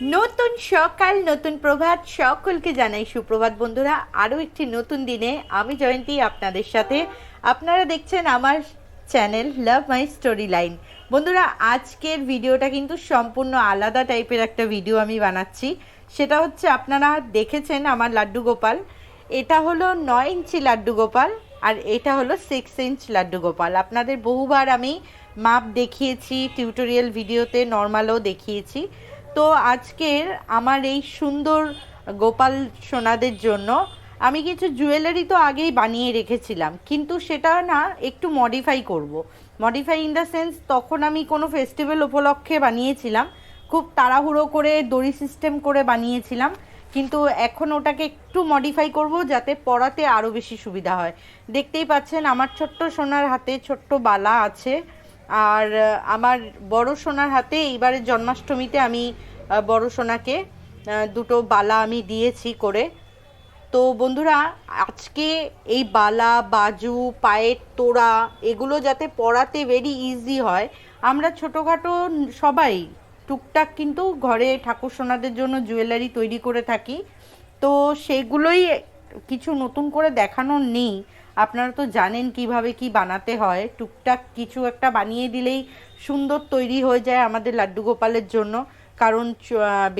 নতুন সকাল, নতুন প্রভাত সকলকে জানাই সুপ্রভাত বন্ধুরা। আরও একটি নতুন দিনে আমি জয়ন্তী আপনাদের সাথে। আপনারা দেখছেন আমার channel love my story line. বন্ধুরা, আজকের ভিডিওটা কিন্তু সম্পূর্ণ আলাদা টাইপের একটা ভিডিও আমি বানাচ্ছি। সেটা হচ্ছে আপনারা দেখেছেন আমার লাড্ডু গোপাল। এটা হলো নয় ইঞ্চি লাড্ডু গোপাল আর এটা হলো সিক্স ইঞ্চ লাড্ডু গোপাল। আপনাদের বহুবার আমি মাপ দেখিয়েছি টিউটোরিয়াল ভিডিওতে নর্মালও দেখিয়েছি। তো আজকের আমার এই সুন্দর গোপাল সোনাদের জন্য আমি কিছু জুয়েলারি তো আগেই বানিয়ে রেখেছিলাম, কিন্তু সেটা না একটু মডিফাই করব। মডিফাই ইন দ্য সেন্স তখন আমি কোনো ফেস্টিভ্যাল উপলক্ষে বানিয়েছিলাম, খুব তাড়াহুড়ো করে দড়ি সিস্টেম করে বানিয়েছিলাম, কিন্তু এখন ওটাকে একটু মডিফাই করব যাতে পড়াতে আরও বেশি সুবিধা হয় দেখতেই পাচ্ছেন আমার ছোট্ট সোনার হাতে ছোট্ট বালা আছে আর আমার বড় সোনার হাতে এইবারের জন্মাষ্টমীতে আমি বড় সোনাকে দুটো বালা আমি দিয়েছি করে। তো বন্ধুরা, আজকে এই বালা, বাজু, পায়ের তোড়া, এগুলো যাতে পরাতে ভেরি ইজি হয়, আমরা ছোটোখাটো সবাই টুকটাক কিন্তু ঘরে ঠাকুর সোনাদের জন্য জুয়েলারি তৈরি করে থাকি। তো সেগুলোই কিছু নতুন করে দেখানো নেই। আপনারা তো জানেন কীভাবে কি বানাতে হয়। টুকটাক কিছু একটা বানিয়ে দিলেই সুন্দর তৈরি হয়ে যায় আমাদের লাড্ডু গোপালের জন্য। কারণ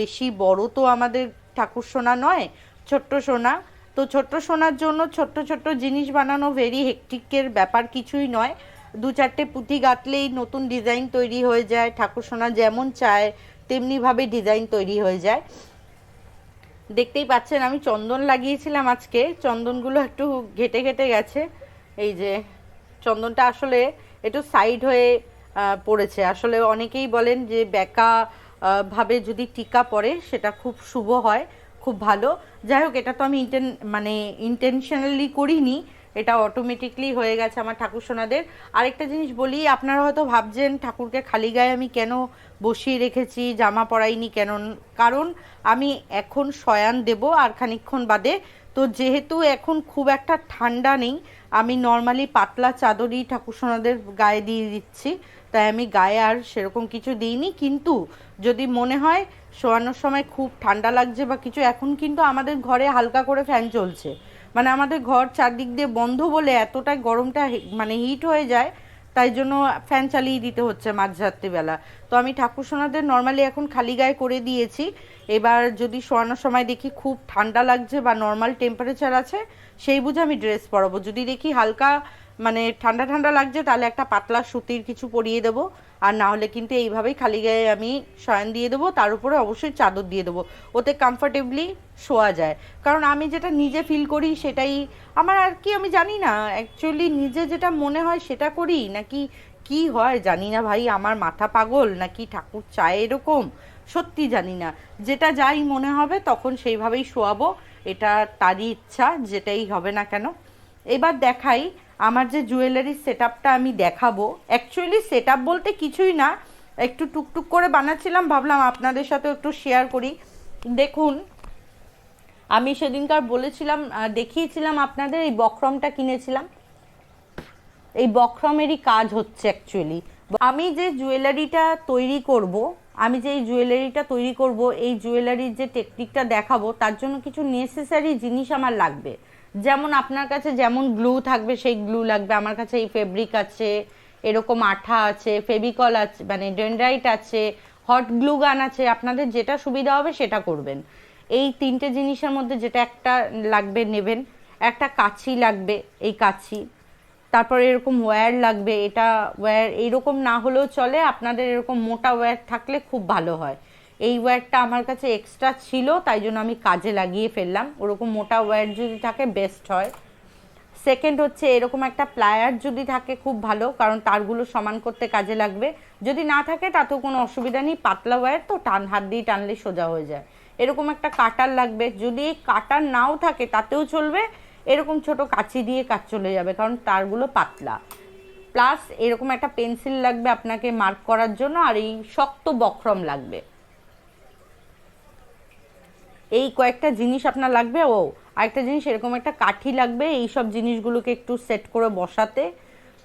বেশি বড় তো আমাদের ঠাকুর সোনা নয়, ছোট্ট সোনা। তো ছোট্ট সোনার জন্য ছোট্ট ছোট্ট জিনিস বানানো ভেরি হেকটিকের ব্যাপার কিছুই নয়। দু চারটে পুঁথি গাঁথলেই নতুন ডিজাইন তৈরি হয়ে যায়, ঠাকুর সোনা যেমন চায়, তেমনিভাবে ডিজাইন তৈরি হয়ে যায়। দেখতেই পাচ্ছেন, আমি চন্দন লাগিয়েছিলাম আজকে। চন্দনগুলো একটু ঘেটে ঘেটে গেছে। এই যে, চন্দনটা আসলে একটু সাইড হয়ে পড়েছে। আসলে অনেকেই বলেন যে বেকা ভাবে যদি টিকা পড়ে, সেটা খুব শুভ হয়, খুব ভালো। যাই হোক, এটা তো আমি ইন্টেন মানে ইন্টেনশনালি করিনি। এটা অটোমেটিকলি হয়ে গেছে আমার ঠাকুর সোনাদের। আরেকটা জিনিস বলি, আপনারা হয়তো ভাবছেন, ঠাকুরকে খালি গায়ে আমি কেন বসিয়ে রেখেছি, জামা পরাইনি কেন? কারণ আমি এখন শয়ান দেব আর খানিকক্ষণ বাদে। তো যেহেতু এখন খুব একটা ঠান্ডা নেই, আমি নর্মালি পাতলা চাদরই ঠাকুর সোনাদের গায়ে দিয়ে দিচ্ছি। তাই আমি গায়ে আর সেরকম কিছু দিইনি। কিন্তু যদি মনে হয়, শোয়ানোর সময় খুব ঠান্ডা লাগছে বা কিছু, এখন কিন্তু আমাদের ঘরে হালকা করে ফ্যান চলছে। মানে আমাদের ঘর চারদিক দিয়ে বন্ধ বলে এতটাই গরমটা মানে হিট হয়ে যায়, তাই জন্য ফ্যান চালিয়ে দিতে হচ্ছে মাঝরাত্রিবেলা তো আমি ঠাকুর সোনাদের নর্মালি এখন খালি গায়ে করে দিয়েছি। এবার যদি শোয়ানোর সময় দেখি খুব ঠান্ডা লাগছে বা নর্মাল টেম্পারেচার আছে, সেই বুঝে আমি ড্রেস পরাবো। যদি দেখি হালকা মানে ঠান্ডা ঠান্ডা লাগছে, তাহলে একটা পাতলা সুতির কিছু পরিয়ে দেবো। আর না হলে কিন্তু এইভাবেই খালি গায়ে আমি শয়ন দিয়ে দেবো, তার উপরে অবশ্যই চাদর দিয়ে দেবো। ওতে কমফর্টেবলি শোয়া যায়। কারণ আমি যেটা নিজে ফিল করি সেটাই, আমার আর কি আমি জানি না অ্যাকচুয়ালি নিজে যেটা মনে হয় সেটা করি, নাকি কি হয় জানি না ভাই, আমার মাথা পাগল, নাকি ঠাকুর চায় এরকম? সত্যি জানি না। যেটা যাই মনে হবে তখন সেইভাবেই শোয়াবো, এটা তারই ইচ্ছা, যেটাই হবে না কেন। এবার দেখাই আমার যে জুয়েলারি সেট আপটা আমি দেখাবো অ্যাকচুয়ালি সেট বলতে কিছুই না, একটু টুকটুক করে বানাচ্ছিলাম, ভাবলাম আপনাদের সাথে একটু শেয়ার করি। দেখুন, আমি সেদিনকার বলেছিলাম দেখিয়েছিলাম আপনাদের এই বক্রমটা কিনেছিলাম। এই বক্রমেরই কাজ হচ্ছে অ্যাকচুয়ালি আমি যে জুয়েলারিটা তৈরি করব, আমি যে এই জুয়েলারিটা তৈরি করব, এই জুয়েলারির যে টেকনিকটা দেখাবো, তার জন্য কিছু নেসেসারি জিনিস আমার লাগবে। যেমন আপনার কাছে যেমন গ্লু থাকবে, সেই গ্লু লাগবে। আমার কাছে এই ফেব্রিক আছে, এরকম আঠা আছে ফেবিকল আছে মানে ডেনড্রাইট আছে হট গ্লু গান আছে। আপনাদের যেটা সুবিধা হবে সেটা করবেন। এই তিনটে জিনিসের মধ্যে যেটা একটা লাগবে নেবেন, একটা কাছি লাগবে এই কাছি তারপর এরকম ওয়্যার লাগবে, এটা ওয়্যার এইরকম না হলেও চলে। আপনাদের এরকম মোটা ওয়্যার থাকলে খুব ভালো হয়। এই ওয়্যারটা আমার কাছে এক্সট্রা ছিল, তাই জন্য আমি কাজে লাগিয়ে ফেললাম। ওরকম মোটা ওয়্যার যদি থাকে বেস্ট হয়। সেকেন্ড হচ্ছে, এরকম একটা প্লায়ার যদি থাকে, খুব ভালো, কারণ তারগুলো সমান করতে কাজে লাগবে। যদি না থাকে, তাতেও কোনো অসুবিধা নেই, পাতলা ওয়্যার তো টান, হাত দিয়ে টানলে সোজা হয়ে যায়। এরকম একটা কাটার লাগবে, যদি কাটার নাও থাকে, তাতেও চলবে, এরকম ছোট কাঁচি দিয়ে কাজ চলে যাবে, কারণ তারগুলো পাতলা। প্লাস এরকম একটা পেন্সিল লাগবে আপনাকে মার্ক করার জন্য, আর এই শক্ত বক্রম লাগবে। এই কয়েকটা জিনিস আপনার লাগবে, ও, আরেকটা জিনিস, এরকম একটা কাঠি লাগবে এই সব জিনিসগুলোকে একটু সেট করে বসাতে।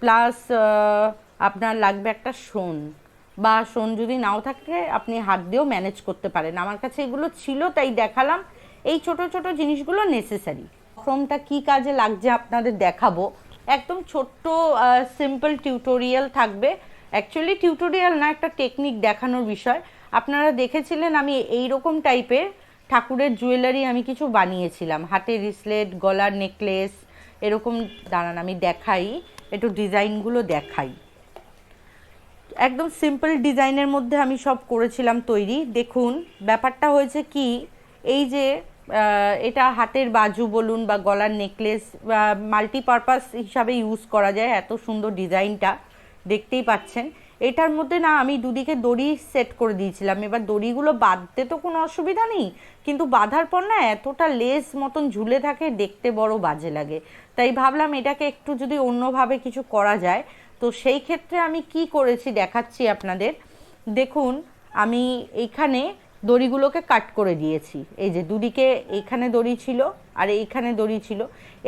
প্লাস আপনার লাগবে একটা শোন বা শোন যদি নাও থাকে, আপনি হাত দিয়েও ম্যানেজ করতে পারেন। আমার কাছে এগুলো ছিল, তাই দেখালাম। এই ছোট ছোট জিনিসগুলো নেসেসারি ক্রমটা কি কাজে লাগছে আপনাদের দেখাবো। একদম ছোট্ট সিম্পল টিউটোরিয়াল থাকবে। অ্যাকচুয়ালি টিউটোরিয়াল না, একটা টেকনিক দেখানোর বিষয়। আপনারা দেখেছিলেন আমি এই রকম টাইপের ঠাকুরের জুয়েলারি আমি কিছু বানিয়েছিলাম। হাতের রিসলেট গলার নেকলেস এরকম দাঁড়ান আমি দেখাই, একটু ডিজাইনগুলো দেখাই। একদম সিম্পল ডিজাইনের মধ্যে আমি সব করেছিলাম তৈরি। দেখুন, ব্যাপারটা হয়েছে কি, এই যে এটা হাতের বাজু বলুন বা গলার নেকলেস মাল্টিপারপাস হিসাবে ইউজ করা যায়, এত সুন্দর ডিজাইনটা দেখতেই পাচ্ছেন। এটার মধ্যে না আমি দুদিকে দড়ি সেট করে দিয়েছিলাম। এবার দড়িগুলো বাঁধতে তো কোনো অসুবিধা নেই, কিন্তু বাঁধার পর না এতটা লেস মতন ঝুলে থাকে, দেখতে বড় বাজে লাগে। তাই ভাবলাম এটাকে একটু যদি অন্যভাবে কিছু করা যায়। তো সেই ক্ষেত্রে আমি কি করেছি দেখাচ্ছি আপনাদের। দেখুন, আমি এইখানে দড়িগুলোকে কাট করে দিয়েছি। এই যে দুদিকে এইখানে দড়ি ছিল আর এইখানে দড়ি ছিল।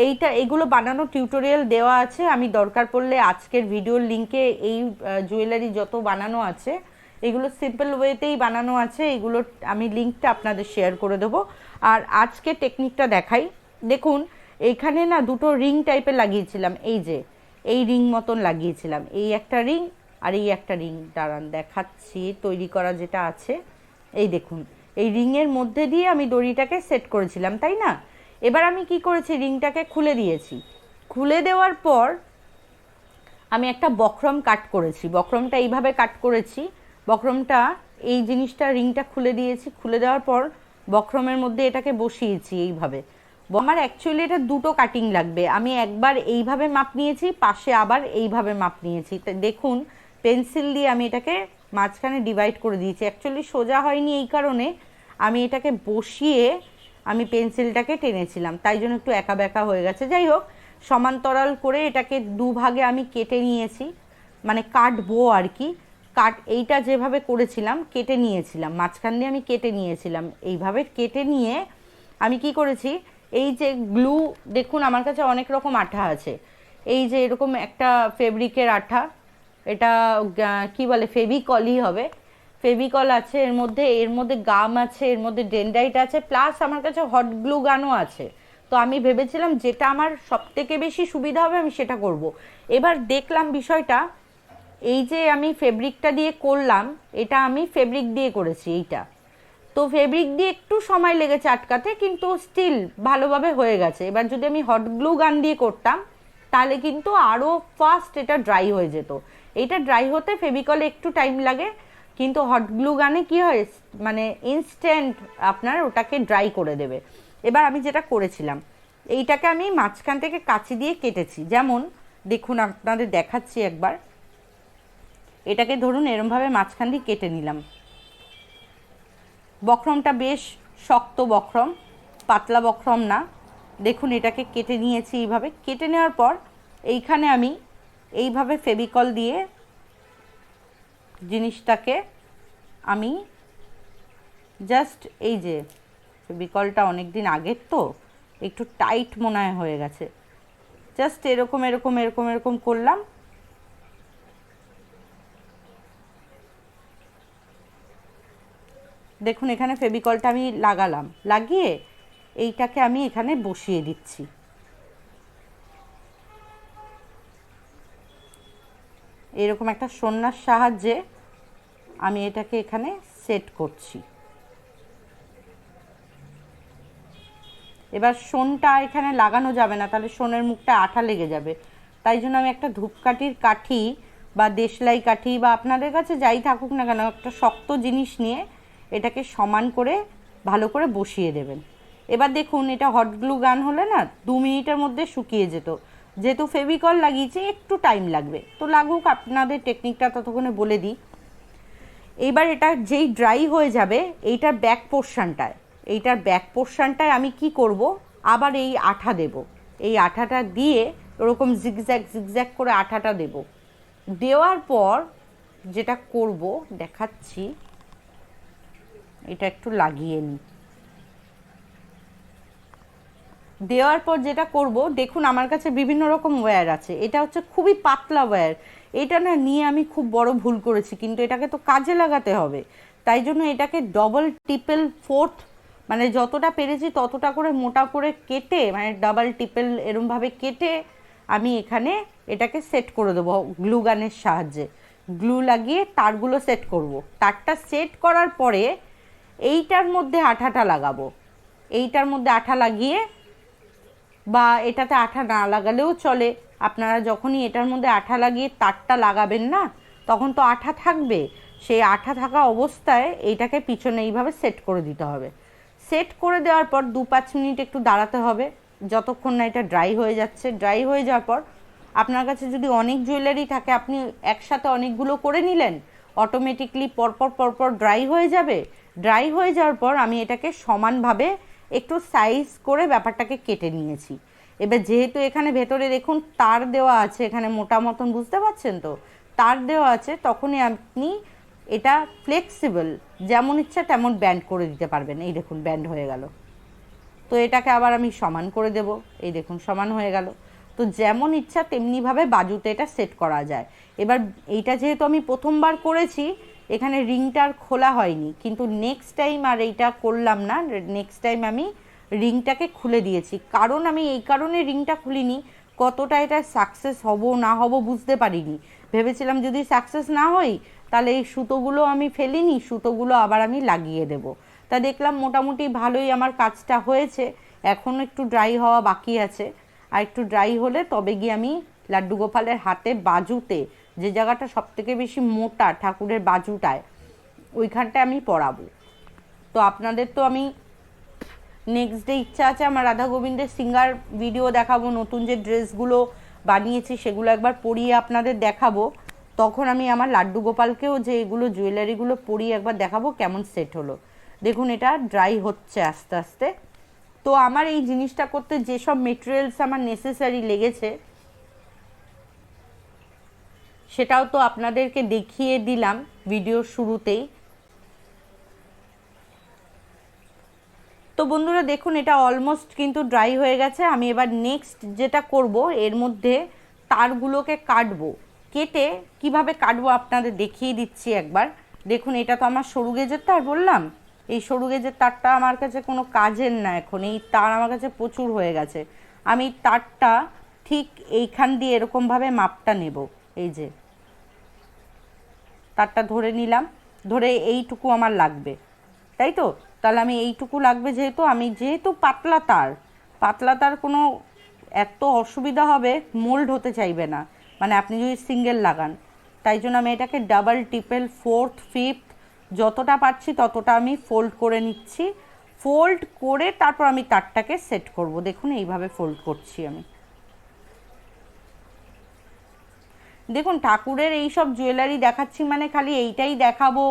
এইটা, এগুলো বানানো টিউটোরিয়াল দেওয়া আছে। আমি দরকার পড়লে আজকের ভিডিওর লিঙ্কে এই জুয়েলারি যত বানানো আছে, এগুলো সিম্পল ওয়েতেই বানানো আছে। এগুলো আমি লিঙ্কটা আপনাদের শেয়ার করে দেবো। আর আজকে টেকনিকটা দেখাই। দেখুন, এখানে না দুটো রিং টাইপের লাগিয়েছিলাম। এই যে, এই রিং মতন লাগিয়েছিলাম। এই একটা রিং আর এই একটা রিং দাঁড়ান, দেখাচ্ছি। তৈরি করা যেটা আছে। এই দেখুন, এই রিংয়ের মধ্যে দিয়ে আমি দড়িটাকে সেট করেছিলাম, তাই না? এবার আমি কি করেছি? রিংটাকে খুলে দিয়েছি। খুলে দেওয়ার পর আমি একটা বক্রম কাট করেছি। বক্রমটা এইভাবে কাট করেছি। বক্রমটা, এই জিনিসটা রিংটা খুলে দিয়েছি। খুলে দেওয়ার পর বক্রমের মধ্যে এটাকে বসিয়েছি এইভাবে। আমার অ্যাকচুয়ালি এটা দুটো কাটিং লাগবে। আমি একবার এইভাবে মাপ নিয়েছি, পাশে আবার এইভাবে মাপ নিয়েছি। দেখুন পেন্সিল দিয়ে আমি এটাকে মাঝখানে ডিভাইড করে দিয়েছি। অ্যাকচুয়ালি সোজা হয়নি এই কারণে আমি এটাকে বসিয়ে আমি পেন্সিলটাকে টেনেছিলাম। তাই জন্য একটু একা বেঁকা হয়ে গেছে। যাই হোক, সমান্তরাল করে এটাকে দুভাগে আমি কেটে নিয়েছি। মানে কাটবো আর কি। কাট, এইটা যেভাবে করেছিলাম, কেটে নিয়েছিলাম। মাঝখান দিয়ে আমি কেটে নিয়েছিলাম। এইভাবে কেটে নিয়ে আমি কি করেছি, এই যে গ্লু দেখুন আমার কাছে অনেক রকম আঠা আছে। এই যে এরকম একটা ফেব্রিকের আঠা এটা কি বলে, ফেভিকলই হবে। ফেভিকল আছে, এর মধ্যে এর মধ্যে গাম আছে, এর মধ্যে ডেন্ডাইট আছে, প্লাস আমার কাছে হট গ্লু গানও আছে। তো আমি ভেবেছিলাম যেটা আমার সব থেকে বেশি সুবিধা হবে, আমি সেটা করব। এবার দেখলাম বিষয়টা, এই যে আমি ফেব্রিকটা দিয়ে করলাম, এটা আমি ফেব্রিক দিয়ে করেছি এইটা। তো ফেব্রিক দিয়ে একটু সময় লেগেছে আটকাতে, কিন্তু স্টিল ভালোভাবে হয়ে গেছে। এবার যদি আমি হট গ্লু গান দিয়ে করতাম তাহলে কিন্তু আরও ফাস্ট এটা ড্রাই হয়ে যেত। এটা ড্রাই হতে ফেভিকলে একটু টাইম লাগে, কিন্তু হট গ্লু গানে কি হয় মানে ইনস্ট্যান্ট আপনার ওটাকে ড্রাই করে দেবে। এবার আমি যেটা করেছিলাম, এইটাকে আমি মাঝখান থেকে কাঁচি দিয়ে কেটেছি। যেমন, দেখুন আপনাদের দেখাচ্ছি একবার। এটাকে ধরুন এরমভাবে মাঝখান দিয়ে কেটে নিলাম। বক্রমটা বেশ শক্ত বক্রম, পাতলা বক্রম না। দেখুন এটাকে কেটে নিয়েছি এইভাবে। কেটে নেওয়ার পর এইখানে আমি এইভাবে ফেভিকল দিয়ে জিনিসটাকে আমি জাস্ট এই যে ফেভিকলটা অনেক দিন আগের তো, একটু টাইট মনে হয় গেছে। জাস্ট এরকম এরকম এরকম এরকম করলাম। দেখুন এখানে ফেভিকলটা আমি লাগালাম। লাগিয়ে এইটাকে আমি এখানে বসিয়ে দিচ্ছি। এরকম একটা সন্ন্যার সাহায্যে আমি এটাকে এখানে সেট করছি। এবার সোনটা এখানে লাগানো যাবে না, তাহলে সোনের মুখটা আঠা লেগে যাবে। তাই জন্য আমি একটা ধূপকাঠির কাঠি বা দেশলাই কাঠি বা আপনাদের কাছে যাই থাকুক না কেন, একটা শক্ত জিনিস নিয়ে এটাকে সমান করে ভালো করে বসিয়ে দেবেন। এবার দেখুন, এটা হট গ্লু গান হলে না দু মিনিটের মধ্যে শুকিয়ে যেত। যেহেতু ফেভিকল লাগিয়েছি, একটু টাইম লাগবে। তো লাগুক, আপনাদের টেকনিকটা ততক্ষণে বলে দিই। এইবার এটা যেই ড্রাই হয়ে যাবে, এইটার ব্যাক পোর্শনটায় এইটার ব্যাক পোর্শনটায় আমি কি করব? আবার এই আঠা দেব। এই আঠাটা দিয়ে ওরকম জিগজ্যাগ জিগজ্যাগ করে আঠাটা দেব। দেওয়ার পর যেটা করব, দেখাচ্ছি। এটা একটু লাগিয়ে নিই। দেওয়ার পর যেটা করব, দেখুন আমার কাছে বিভিন্ন রকম ওয়্যার আছে। এটা হচ্ছে খুবই পাতলা ওয়্যার এটা না নিয়ে আমি খুব বড় ভুল করেছি, কিন্তু এটাকে তো কাজে লাগাতে হবে। তাই জন্য এটাকে ডবল টিপেল ফোর্থ মানে যতটা পেরেছি ততটা করে মোটা করে কেটে মানে ডাবল টিপেল এরমভাবে কেটে আমি এখানে এটাকে সেট করে দেবো গ্লু গানের সাহায্যে। গ্লু লাগিয়ে তারগুলো সেট করব। তারটা সেট করার পরে এইটার মধ্যে আঠাটা লাগাবো। এইটার মধ্যে আঠা লাগিয়ে বা এটাতে আঠা না লাগালেও চলে। আপনারা যখনই এটার মধ্যে আঠা লাগিয়ে তারটা লাগাবেন না, তখন তো আঠা থাকবে। সেই আঠা থাকা অবস্থায় এইটাকে পিছনে এইভাবে সেট করে দিতে হবে। সেট করে দেওয়ার পর দু পাঁচ মিনিট একটু দাঁড়াতে হবে। যতক্ষণ না এটা ড্রাই হয়ে যাচ্ছে। ড্রাই হয়ে যাওয়ার পর আপনার কাছে যদি অনেক জুয়েলারি থাকে, আপনি একসাথে অনেকগুলো করে নিলেন অটোমেটিকলি পরপর পরপর ড্রাই হয়ে যাবে। ড্রাই হয়ে যাওয়ার পর আমি এটাকে সমানভাবে একটু সাইজ করে ব্যাপারটাকে কেটে নিয়েছি। এবার যেহেতু এখানে ভেতরে দেখুন তার দেওয়া আছে, এখানে মোটা মতন বুঝতে পারছেন তো? তার দেওয়া আছে, তখনই আপনি এটা ফ্লেক্সিবল যেমন ইচ্ছা তেমন ব্যান্ড করে দিতে পারবেন। এই দেখুন ব্যান্ড হয়ে গেল। তো এটাকে আবার আমি সমান করে দেব। এই দেখুন সমান হয়ে গেল। তো যেমন ইচ্ছা তেমনিভাবে বাজুতে এটা সেট করা যায়। এবার এইটা যেহেতু আমি প্রথমবার করেছি এখানে রিংটার খোলা হয়নি, কিন্তু নেক্সট টাইম আর এইটা করলাম না নেক্সট টাইম আমি রিংটাকে খুলে দিয়েছি। কারণ আমি এই কারণে রিংটা খুলিনি, কতটা এটা সাকসেস হব, না হব বুঝতে পারিনি। ভেবেছিলাম যদি সাকসেস না হই তাহলে এই সুতোগুলো আমি ফেলিনি, সুতোগুলো আবার আমি লাগিয়ে দেব। তা দেখলাম মোটামুটি ভালোই আমার কাজটা হয়েছে, এখন একটু ড্রাই হওয়া বাকি আছে। আর একটু ড্রাই হলে তবে গিয়ে আমি লাড্ডু গোপালের হাতে বাজুতে যে জায়গাটা সব থেকে বেশি মোটা ঠাকুরের বাজুটায়, ওইখানটায় আমি পরাবো তো আপনাদের তো আমি নেক্সট ডে ইচ্ছা আছে আমার রাধা গোবিন্দের সিঙ্গার ভিডিও দেখাবো, নতুন যে ড্রেসগুলো বানিয়েছি সেগুলো একবার পরিয়ে আপনাদের দেখাবো। তখন আমি আমার লাড্ডু গোপালকেও যে এগুলো জুয়েলারিগুলো পরিয়ে একবার দেখাবো কেমন সেট হলো। দেখুন, এটা ড্রাই হচ্ছে আস্তে আস্তে। তো আমার এই জিনিসটা করতে যেসব মেটেরিয়ালস আমার নেসেসারি লেগেছে সেটাও তো আপনাদেরকে দেখিয়ে দিলাম ভিডিওর শুরুতেই। তো বন্ধুরা দেখুন, এটা অলমোস্ট কিন্তু ড্রাই হয়ে গেছে। আমি এবার নেক্সট যেটা করব, এর মধ্যে তারগুলোকে কাটবো। কেটে কীভাবে কাটবো আপনাদের দেখিয়ে দিচ্ছি একবার। দেখুন, এটা তো আমার সরু গেজের তার বললাম। এই সরু গেজের তারটা আমার কাছে কোনো কাজের না এখন। এই তার আমার কাছে প্রচুর হয়ে গেছে। আমি তারটা ঠিক এইখান দিয়ে এরকমভাবে মাপটা নেব। এই যে তারটা ধরে নিলাম, ধরে এইটুকু আমার লাগবে। তাই তো? তাহলে আমি এইটুকু লাগবে যেহেতু, আমি যেহেতু পাতলা তার পাতলা তার কোনো এত অসুবিধা হবে মোল্ড হতে চাইবে না। মানে আপনি যদি সিঙ্গেল লাগান, তাই জন্য আমি এটাকে ডাবল টিপেল ফোর্থ ফিফথ যতটা পারছি ততটা আমি ফোল্ড করে নিচ্ছি। ফোল্ড করে তারপর আমি তারটাকে সেট করব। দেখুন, এইভাবে ফোল্ড করছি আমি। দেখুন, ঠাকুরের এই সব জুয়েলারি দেখাচ্ছি মানে খালি এইটাই দেখাবো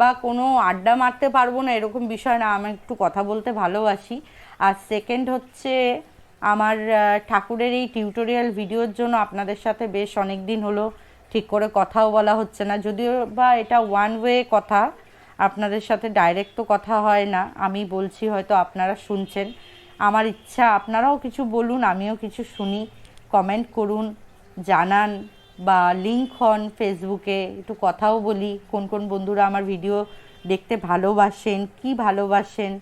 বা কোনো আড্ডা মারতে পারব না, এরকম বিষয় না। আমি একটু কথা বলতে ভালোবাসি। আর সেকেন্ড হচ্ছে আমার ঠাকুরের এই টিউটোরিয়াল ভিডিওর জন্য আপনাদের সাথে বেশ অনেক দিন হলো। ঠিক করে কথাও বলা হচ্ছে না। যদিও বা এটা ওয়ান ওয়ে কথা, আপনাদের সাথে ডাইরেক্ট তো কথা হয় না। আমি বলছি হয়তো আপনারা শুনছেন। আমার ইচ্ছা, আপনারাও কিছু বলুন, আমিও কিছু শুনি কমেন্ট করুন, জানান। বা লিঙ্ক হন ফেসবুকে একটু কথাও বলি, কোন কোন বন্ধুরা আমার ভিডিও দেখতে ভালোবাসেন, কি ভালোবাসেন,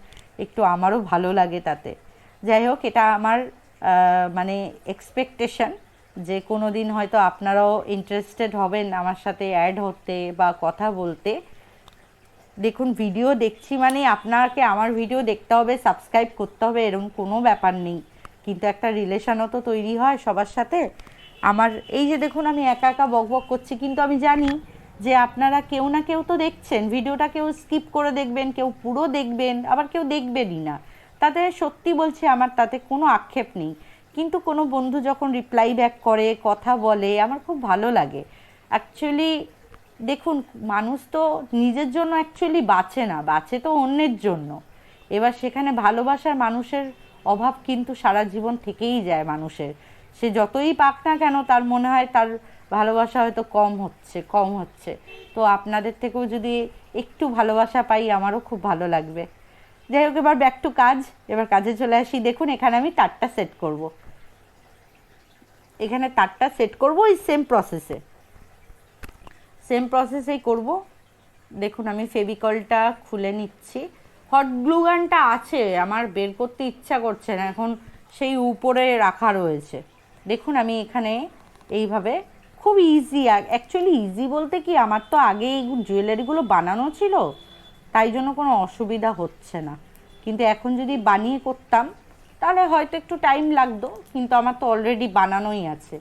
একটু আমারও ভালো লাগে তাতে। যাই হোক, এটা আমার মানে এক্সপেকটেশন যে কোনো দিন হয়তো আপনারাও ইন্টারেস্টেড হবেন আমার সাথে অ্যাড হতে বা কথা বলতে। দেখুন ভিডিও দেখছি মানে আপনাকে আমার ভিডিও দেখতে হবে সাবস্ক্রাইব করতে হবে এরকম কোনো ব্যাপার নেই। কিন্তু একটা রিলেশনও তো তৈরি হয় সবার সাথে। আমার, এই যে দেখুন আমি একা একা বক বক করছি, কিন্তু আমি জানি যে আপনারা কেউ না কেউ তো দেখছেন, ভিডিওটা কেউ স্কিপ করে দেখবেন, কেউ পুরো দেখবেন, আবার কেউ দেখবেনই না। তাতে সত্যি বলছি আমার তাতে কোনো আক্ষেপ নেই। কিন্তু কোনো বন্ধু যখন রিপ্লাই ব্যাক করে, কথা বলে, আমার খুব ভালো লাগে। অ্যাকচুয়ালি দেখুন, মানুষ তো নিজের জন্য অ্যাকচুয়ালি বাঁচে না, বাঁচে তো অন্যের জন্য। এবার সেখানে ভালোবাসার মানুষের অভাব কিন্তু সারা জীবন থেকেই যায় মানুষের। সে যতই পাক না কেন, তার মনে হয় তার ভালোবাসা হয়তো কম হচ্ছে কম হচ্ছে। তো আপনাদের থেকেও যদি একটু ভালোবাসা পাই, আমারও খুব ভালো লাগবে। যাই হোক, এবার ব্যাক টু কাজ। এবার কাজে চলে আসি। দেখুন, এখানে আমি তারটা সেট করব। এখানে তারটা সেট করব ওই সেম প্রসেসে সেম প্রসেসেই করব। দেখুন, আমি ফেভিকলটা খুলে নিচ্ছি। হট গ্লুগানটা আছে, আমার বের করতে ইচ্ছা করছে না। এখন সেই উপরে রাখা রয়েছে। দেখুন, আমি এখানে এইভাবে খুব ইজি অ্যাকচুয়ালি ইজি বলতে কি, আমার তো আগে এই জুয়েলারিগুলো বানানো ছিল, তাই জন্য কোনো অসুবিধা হচ্ছে না। কিন্তু এখন যদি বানিয়ে করতাম, তাহলে হয়তো একটু টাইম লাগতো, কিন্তু আমার তো অলরেডি বানানোই আছে।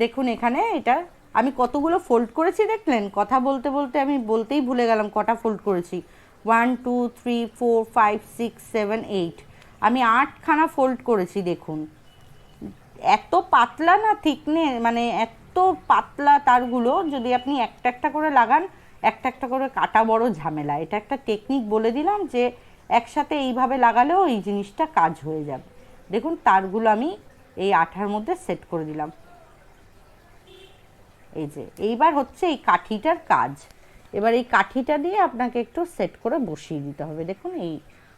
দেখুন এখানে এটা, আমি কতগুলো ফোল্ড করেছি দেখলেন? কথা বলতে বলতে আমি বলতেই ভুলে গেলাম কটা ফোল্ড করেছি। One two three four five six seven eight আমি আটখানা ফোল্ড করেছি, দেখুন। এত পাতলা না থিকনে মানে এত পাতলা তারগুলো, যদি আপনি একটা একটা করে লাগান, একটা একটা করে কাটা বড় ঝামেলা। এটা একটা টেকনিক বলে দিলাম যে, একসাথে এইভাবে লাগালেও এই জিনিসটা কাজ হয়ে যাবে। দেখুন, তারগুলো আমি এই আঠার মধ্যে সেট করে দিলাম। এই যে, এইবার হচ্ছে এই কাঠিটার কাজ। এবার এই কাঠিটা দিয়ে আপনাকে একটু সেট করে বসিয়ে দিতে হবে। দেখুন, এই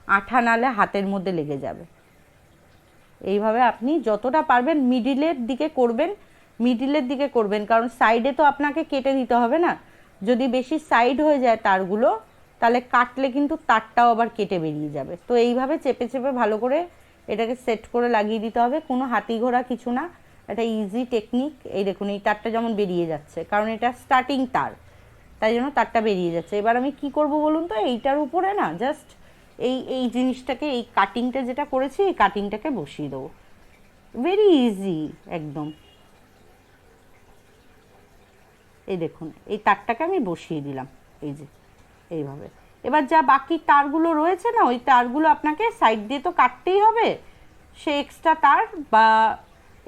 আঠা নালে হাতের মধ্যে লেগে যাবে। এইভাবে আপনি যতটা পারবেন মিডিলের দিকে করবেন মিডিলের দিকে করবেন। কারণ সাইডে তো আপনাকে কেটে দিতে হবে না। যদি বেশি সাইড হয়ে যায় তারগুলো, তাহলে কাটলে কিন্তু তারটাও আবার কেটে বেরিয়ে যাবে। তো এইভাবে চেপে চেপে ভালো করে এটাকে সেট করে লাগিয়ে দিতে হবে। কোনো হাতি ঘোড়া কিছু না। একটা ইজি টেকনিক এই দেখুন, এই তারটা যেমন বেরিয়ে যাচ্ছে। কারণ এটা স্টার্টিং তার। তাই জন্য তারটা বেরিয়ে যাচ্ছে। এবার আমি কি করব বলুন তো? এইটার উপরে না জাস্ট এই এই জিনিসটাকে, এই কাটিংটা যেটা করেছি, এই কাটিংটাকে বসিয়ে দেবো। ভেরি ইজি একদম। এই দেখুন, এই তারটাকে আমি বসিয়ে দিলাম, এই যে, এইভাবে। এবার যা বাকি তারগুলো রয়েছে না, ওই তারগুলো আপনাকে সাইড দিয়ে তো কাটতেই হবে। সে এক্সট্রা তার বা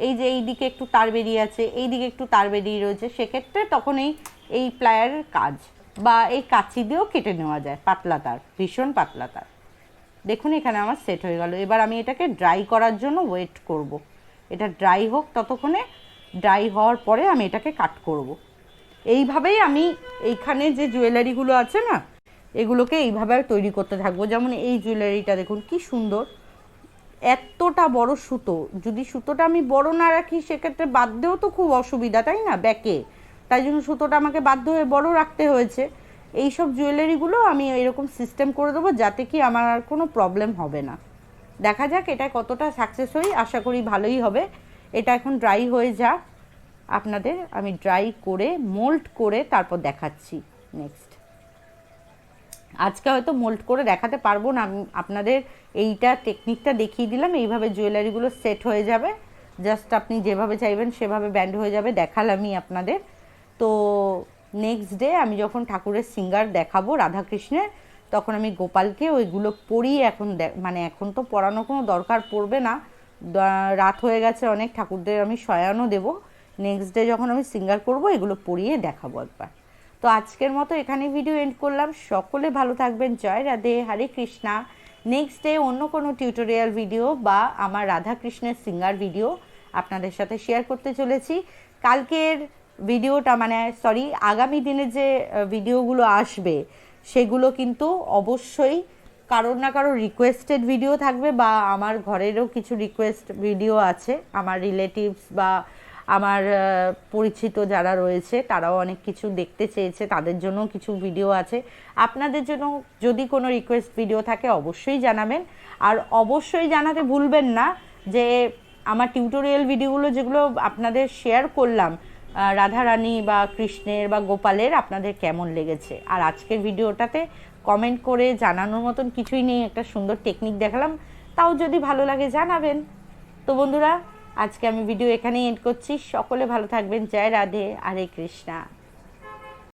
এই যে এই দিকে একটু তার বেরিয়ে আছে এই দিকে একটু তার বেরিয়ে রয়েছে, সেক্ষেত্রে তখন এই এই প্লায়ারের কাজ বা এই কাঁচি দিয়েও কেটে নেওয়া যায়, পাতলা তার, ভীষণ পাতলা তার। দেখুন এখানে আমার সেট হয়ে গেল। এবার আমি এটাকে ড্রাই করার জন্য ওয়েট করব। এটা ড্রাই হোক ততক্ষণে ড্রাই হওয়ার পরে আমি এটাকে কাট করব। এইভাবেই আমি এইখানে যে জুয়েলারিগুলো আছে না, এগুলোকে এইভাবে আর তৈরি করতে থাকব। যেমন এই জুয়েলারিটা দেখুন, কি সুন্দর। এতটা বড় সুতো। যদি সুতোটা আমি বড় না রাখি, সেক্ষেত্রে বাধ্যেও তো খুব অসুবিধা, তাই না? ব্যাকে। তাই জন্য সুতোটা আমাকে বাধ্য হয়ে বড় রাখতে হয়েছে। এই সব জুয়েলারিগুলো আমি এরকম সিস্টেম করে দেবো যাতে কি আমার আর কোনো প্রবলেম হবে না। দেখা যাক এটা কতটা সাকসেস হই, আশা করি ভালোই হবে। এটা এখন ড্রাই হয়ে যাক আপনাদের আমি ড্রাই করে মোল্ড করে তারপর দেখাচ্ছি নেক্সট আজকে হয়তো মোল্ড করে দেখাতে পারব না। আমি আপনাদের এইটা টেকনিকটা দেখিয়ে দিলাম। এইভাবে জুয়েলারিগুলো সেট হয়ে যাবে। জাস্ট আপনি যেভাবে চাইবেন সেভাবে ব্যান্ড হয়ে যাবে। দেখালামই আপনাদের। তো নেক্সট ডে আমি যখন ঠাকুরের সিঙ্গার দেখাবো রাধাকৃষ্ণের, তখন আমি গোপালকে ওইগুলো পড়িয়ে এখন মানে এখন তো পড়ানো কোনো দরকার পড়বে না। রাত হয়ে গেছে, অনেক ঠাকুরদের আমি শয়ানও দেবো। নেক্সট ডে যখন আমি সিঙ্গার করব, এগুলো পড়িয়ে দেখাবো একবার। তো আজকের মতো এখানে ভিডিও এন্ড করলাম। সকলে ভালো থাকবেন। জয় রাধে, হরে কৃষ্ণা। নেক্সট ডে অন্য কোনো টিউটোরিয়াল ভিডিও বা আমার রাধা কৃষ্ণের সিঙ্গার ভিডিও আপনাদের সাথে শেয়ার করতে চলেছি। কালকের ভিডিওটা মানে সরি আগামী দিনে যে ভিডিওগুলো আসবে, সেগুলো কিন্তু অবশ্যই কারোর না কারোর রিকোয়েস্টেড ভিডিও থাকবে বা আমার ঘরেরও কিছু রিকোয়েস্ট ভিডিও আছে। আমার রিলেটিভস বা আমার পরিচিত যারা রয়েছে, তারাও অনেক কিছু দেখতে চেয়েছে, তাদের জন্য কিছু ভিডিও আছে। আপনাদের জন্য যদি কোনো রিকোয়েস্ট ভিডিও থাকে, অবশ্যই জানাবেন। আর অবশ্যই জানাতে ভুলবেন না যে, আমার টিউটোরিয়াল ভিডিওগুলো যেগুলো আপনাদের শেয়ার করলাম রাধারানী বা কৃষ্ণের বা গোপালের আপনাদের কেমন লেগেছে? আর আজকের ভিডিওটাতে কমেন্ট করে জানানোর মতন কিছুই নেই, একটা সুন্দর টেকনিক দেখালাম। তাও যদি ভালো লাগে জানাবেন। তো বন্ধুরা, আজকে আমি ভিডিও এখানেই এন্ড করছি। সকলে ভালো থাকবেন। জয় রাধে আরে কৃষ্ণা।